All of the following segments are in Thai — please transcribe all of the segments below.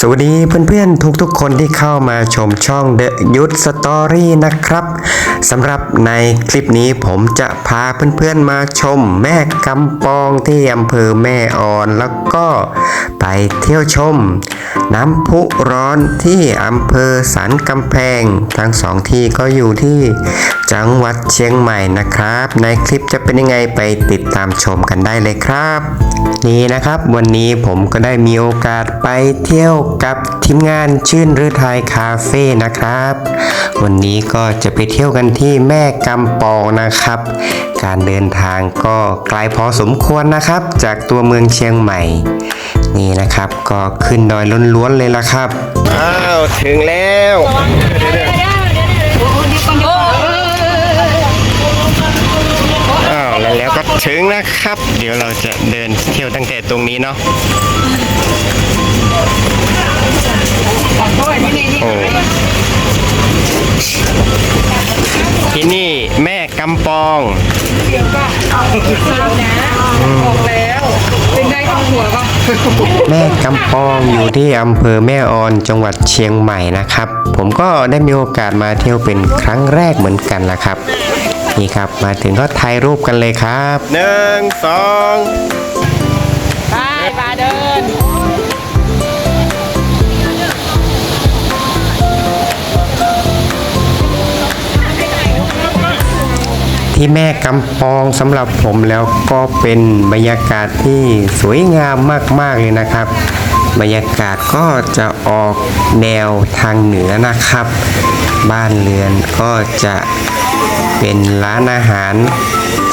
สวัสดีเพื่อนๆ ทุกๆ คนที่เข้ามาชมช่อง The Youth Story นะครับสำหรับในคลิปนี้ผมจะพาเพื่อนๆมาชมแม่กำปองที่อำเภอแม่ออน แล้วก็ไปเที่ยวชม น้ำพุร้อนที่อำเภอสันกำแพง ทั้งสองที่ก็อยู่ที่จังหวัดเชียงใหม่นะครับ ในคลิปจะเป็นยังไงไปติดตามชมกันได้เลยครับ นี่นะครับวันนี้ผมก็ได้มีโอกาสไปเที่ยวกับทีมงานชื่นฤทัยคาเฟ่นะครับ วันนี้ก็จะไปเที่ยวกันที่แม่กำปองนะครับ การเดินทางก็ไกลพอสมควรนะครับ จากตัวเมืองเชียงใหม่ นี่นะครับก็ขึ้นดอยล้วนๆเลยละครับ อ้าว ถึงแล้วอ้าวแล้วแล้วก็ถึงนะครับ เดี๋ยวเราจะเดินเที่ยวตั้งแต่ตรงนี้เนาะ โอ้ที่นี่แม่กำปองบอกแล้ว เป็นได้ข้างหัวก็แม่กำปองอยู่ที่อำเภอแม่ออนจังหวัดเชียงใหม่นะครับ ผมก็ได้มีโอกาสมาเที่ยวเป็นครั้งแรกเหมือนกันละครับ นี่ครับมาถึงก็ถ่ายรูปกันเลยครับหนึ่งสองไปปาเดิน ที่แม่กำปองสำหรับผมแล้วก็เป็นบรรยากาศที่สวยงามมาก ๆ เลยนะครับ บรรยากาศก็จะออกแนวทางเหนือนะครับ บ้านเรือนก็จะเป็นร้านอาหาร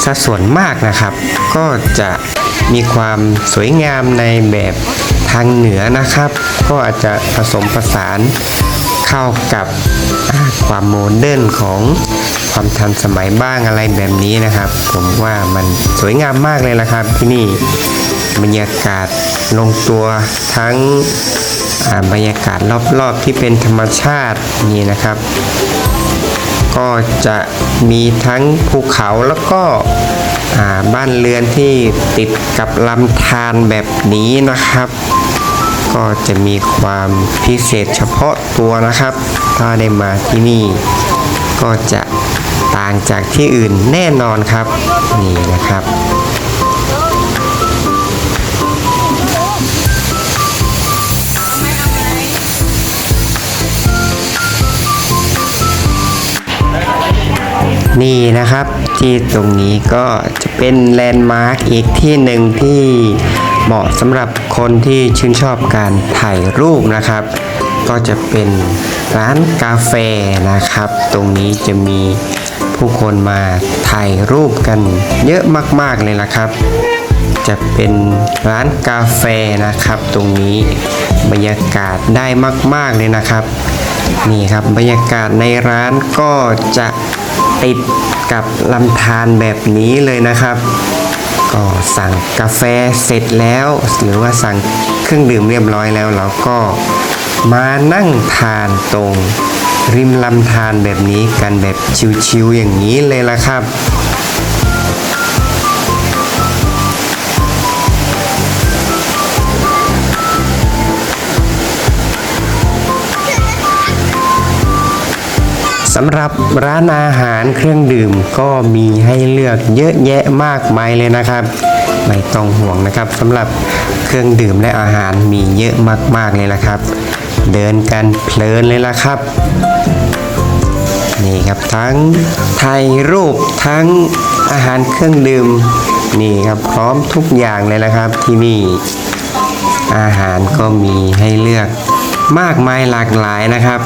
สัดส่วนมากนะครับ ก็จะมีความสวยงามในแบบทางเหนือนะครับ ก็อาจจะผสมผสานเข้ากับความโมเดิร์นของ ความทันสมัยบ้างอะไรแบบนี้นะครับ ผมว่ามันสวยงามมากเลยละครับที่นี่บรรยากาศลงตัวทั้งบรรยากาศรอบๆที่เป็นธรรมชาตินี่นะครับ ก็จะมีทั้งภูเขาแล้วก็บ้านเรือนที่ติดกับลำธารแบบนี้นะครับ ก็จะมีความพิเศษเฉพาะตัวนะครับ ถ้าได้มาที่นี่ ก็จะต่างจากที่อื่นแน่นอนครับ นี่นะครับ นี่นะครับที่ตรงนี้ก็จะเป็นแลนด์มาร์กอีกที่หนึ่งที่เหมาะสำหรับคนที่ชื่นชอบการถ่ายรูปนะครับ ก็จะเป็นร้านกาแฟนะครับ ตรงนี้จะมีผู้คนมาถ่ายรูปกันเยอะมาก ๆ เลยละครับ จะเป็นร้านกาแฟนะครับ ตรงนี้บรรยากาศได้มาก ๆ เลยนะครับ นี่ครับบรรยากาศในร้านก็จะติดกับลำธารแบบนี้เลยนะครับ ก็สั่งกาแฟเสร็จแล้ว หรือว่าสั่งเครื่องดื่มเรียบร้อยแล้วเราก็ มานั่งทานตรง ริมลำธารแบบนี้กันแบบชิวๆอย่างนี้เลยละครับสำหรับร้านอาหารเครื่องดื่มก็มีให้เลือกเยอะแยะมากมายเลยนะครับ ไม่ต้องห่วงนะครับสำหรับเครื่องดื่มและอาหารมีเยอะมากๆเลยละครับ เดินกันเพลินเลยล่ะครับ นี่ครับทั้งถ่ายรูปทั้งอาหารเครื่องดื่มนี่ครับพร้อมทุกอย่างเลยละครับที่นี่ อาหารก็มีให้เลือกมากมายหลากหลายนะครับ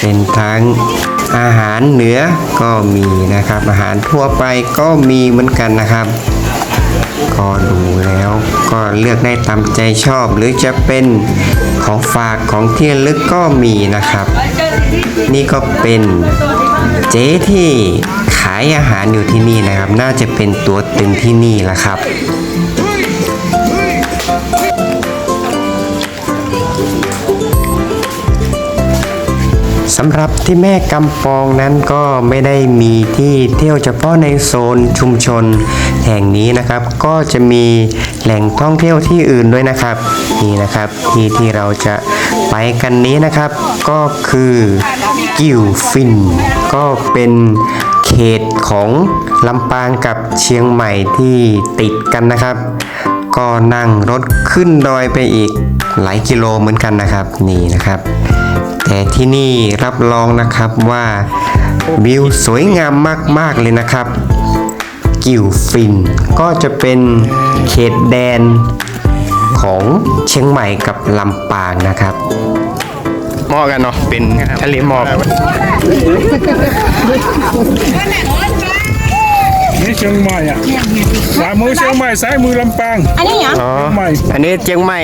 เป็นทั้งอาหารเหนือก็มีนะครับ อาหารทั่วไปก็มีเหมือนกันนะครับก็ดูแล้วก็เลือกได้ตามใจชอบหรือจะเป็น ของฝากของที่ระลึกก็มีนะครับ นี่ก็เป็นเจ๊ที่ขายอาหารอยู่ที่นี่นะครับ น่าจะเป็นตัวตึงที่นี่แหละครับสำหรับที่แม่กำปองนั้นก็ไม่ได้มีที่เที่ยวเฉพาะในโซนชุมชนแห่งนี้นะครับ ก็จะมี แหล่งท่องเที่ยวที่อื่นด้วยนะครับนี่นะครับที่ที่เราจะไปกันนี้นะครับ ก็คือกิวฟิน ก็เป็นเขตของลำปางกับเชียงใหม่ที่ติดกันนะครับ ก็นั่งรถขึ้นดอยไปอีกหลายกิโลเหมือนกันนะครับนี่นะครับ แต่ที่นี่รับรองนะครับว่าวิวสวยงามมาก ๆ เลยนะครับ กิวฟิน ก็จะเป็นเขตแดนของเชียงใหม่กับลำปางนะครับเหมาะกันเนาะเป็นทะเลหมอกนี่เชียงใหม่อะขวามือเชียงใหม่ซ้ายมือลำปาง อันนี้เหรออ๋อใหม่อันนี้เชียงใหม่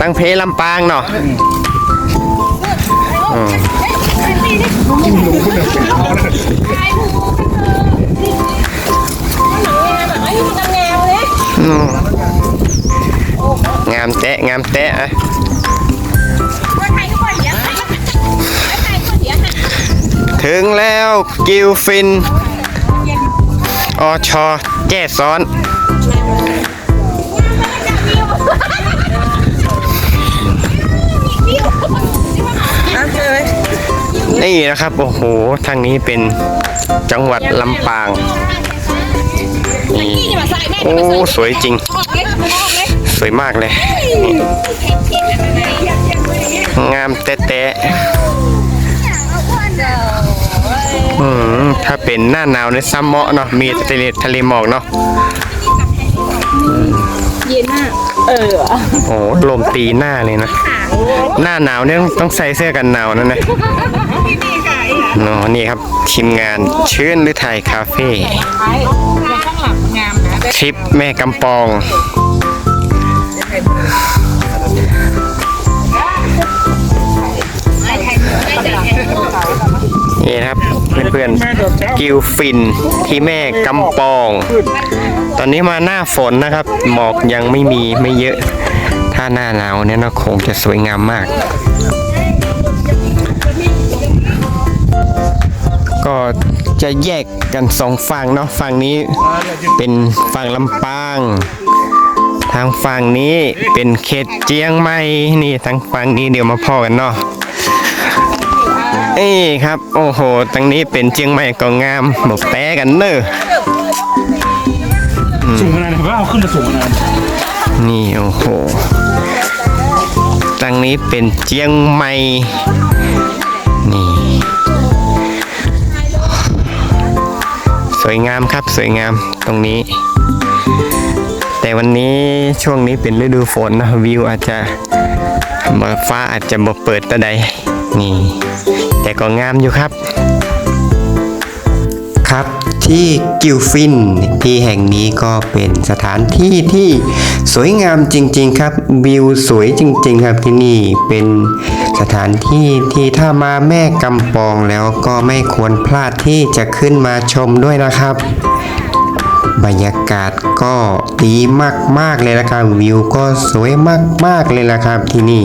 ตั้งเพลำปางเนาะอืมอืม งามแตะงามแตะอะถึงแล้วกิวฟินอชอแจ้ซ้อนน้ำเจอไหมนี่นะครับ โอ้โห ทางนี้เป็นจังหวัดลำปางนี่ โอ้สวยจริง สวยมากเลย งามแตะๆอืมถ้าเป็นหน้าหนาวในซัมเมาะเนาะมีทะเลทะเลหมอกเนาะเย็นมากเออโอ้โหลมตีหน้าเลยนะ หน้าหนาวเนี่ยต้องต้องใส่เสื้อกันหนาวนั่นนะเนาะนี่ครับทีมงานเชื่นหรือไทยคาเฟ่ไอ้ข้างหลังงามนะ ทริปแม่กำปอง นี่นะครับเพื่อนๆกิวฟินที่แม่กำปอง ตอนนี้มาหน้าฝนนะครับ หมอกยังไม่มีไม่เยอะ ถ้าหน้าหนาวเนี่ยนะคงจะสวยงามมาก ก็ จะแยกกันสองฝั่งเนาะฝั่งนี้เป็นฝั่งลำปาง ทางฝั่งนี้เป็นเขตเจียงใหม่นี่ทางฝั่งนี้เดี๋ยวมาพ่อกันเนาะเอ้ครับ โอ้โหทางนี้เป็นเจียงใหม่ก็งามหมกแต้กันเนอะสูงขนาดไหนว่าเอาขึ้นมาสูงขนาดนนี่โอ้โหทางนี้เป็นเจียงใหม่ สวยงามครับสวยงามตรงนี้ แต่วันนี้ช่วงนี้เป็นฤดูฝนนะวิวอาจจะมาฟ้าอาจจะมาเปิดตะใดนี่ แต่ก็งามอยู่ครับครับ ที่กิวฟิน ที่แห่งนี้ก็เป็นสถานที่ที่สวยงามจริง ๆ ครับวิวสวยจริง ๆ ครับที่นี่เป็นสถานที่ที่ถ้ามาแม่กำปองแล้วก็ไม่ควรพลาดที่จะขึ้นมาชมด้วยนะครับ บรรยากาศก็ดีมากๆเลยนะครับวิวก็สวยมากๆเลยละครับที่นี่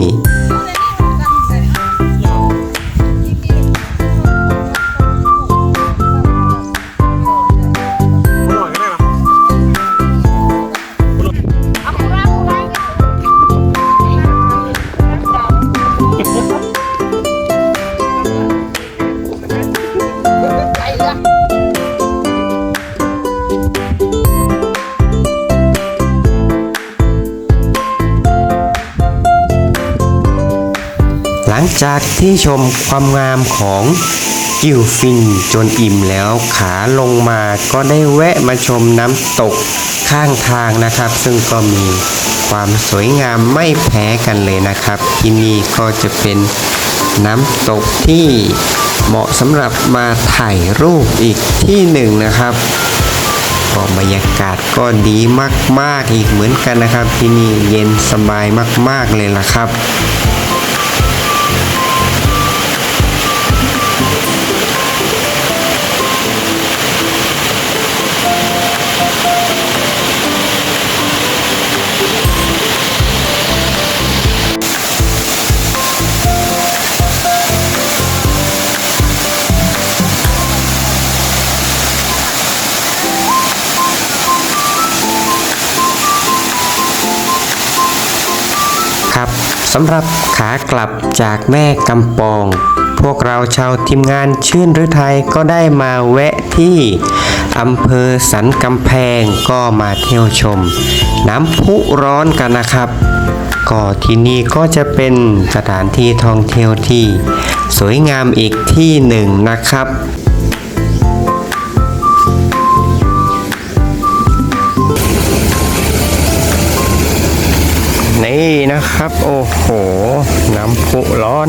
ลังจากที่ชมความงามของกิวฟินจนอิ่มแล้วขาลงมาก็ได้แวะมาชมน้ำตกข้างทางนะครับ ซึ่งก็มีความสวยงามไม่แพ้กันเลยนะครับ ที่นี่ก็จะเป็นน้ำตกที่เหมาะสำหรับมาถ่ายรูปอีกที่หนึ่งนะครับก็บรรยากาศก็ดีมาก ๆ อีกเหมือนกันนะครับ ที่นี่เย็นสบายมาก ๆ เลยล่ะครับ ครับสำหรับขากลับจากแม่กำปอง พวกเราชาวทีมงานชื่นฤทัยก็ได้มาแวะที่อำเภอสันกำแพงก็มาเที่ยวชม น้ำพุร้อนกันนะครับก็ที่นี่ก็จะเป็นสถานที่ท่องเที่ยวที่ สวยงามอีกที่หนึ่งนะครับ นี่นะครับ โอ้โห น้ำพุร้อน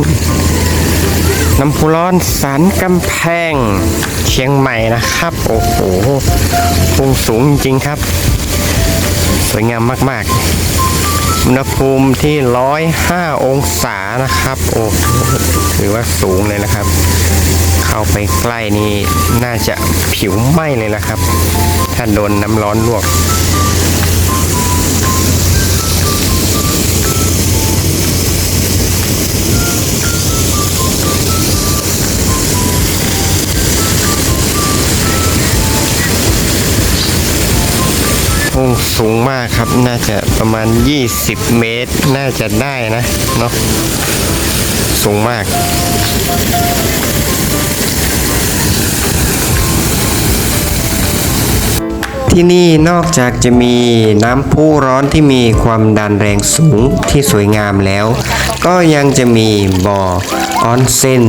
น้ำพุร้อนสันกำแพง เชียงใหม่นะครับ โอ้โหพุ่งสูงจริงครับ สวยงามมาก ๆ อุณหภูมิที่ร้อยห้าองศานะครับ โอ้โหถือว่าสูงเลยนะครับ เข้าไปใกล้นี่น่าจะผิวไหม้เลยนะครับ ถ้าโดนน้ำร้อนลวก งสูงมากครับ น่าจะประมาณ 20 เมตร น่าจะได้นะเนาะสูงมากที่นี่นอกจากจะมีน้ำพุร้อนที่มีความดันแรงสูงที่สวยงามแล้ว ก็ยังจะมีบ่อออนเซน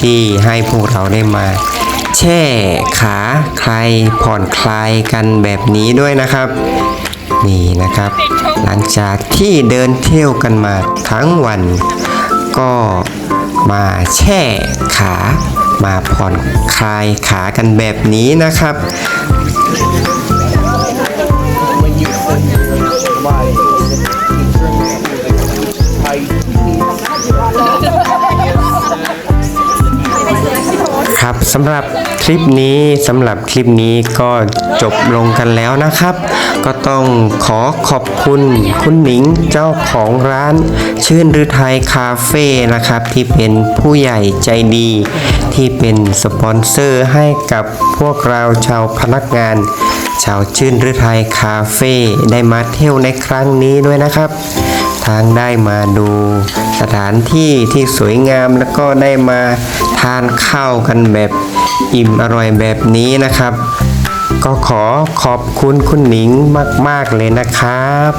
ที่ให้พวกเราได้มา แช่ขาคลายผ่อนคลายกันแบบนี้ด้วยนะครับ นี่นะครับ หลังจากที่เดินเที่ยวกันมาทั้งวัน ก็มาแช่ขามาผ่อนคลายขากันแบบนี้นะครับครับสำหรับ คลิปนี้สำหรับคลิปนี้ก็จบลงกันแล้วนะครับ ก็ต้องขอขอบคุณคุณหนิงเจ้าของร้าน ชื่นฤทัยคาเฟ่นะครับ ที่เป็นผู้ใหญ่ใจดี ที่เป็นสปอนเซอร์ให้กับพวกเราชาวพนักงาน ชาวชื่นฤทัยคาเฟ่ได้มาเที่ยวในครั้งนี้ด้วยนะครับางได้มาดู สถานที่ที่สวยงามแล้วก็ได้มาทานข้าวกันแบบอิ่มอร่อยแบบนี้นะครับ ก็ขอขอบคุณคุณหนิงมาก ๆ เลยนะครับ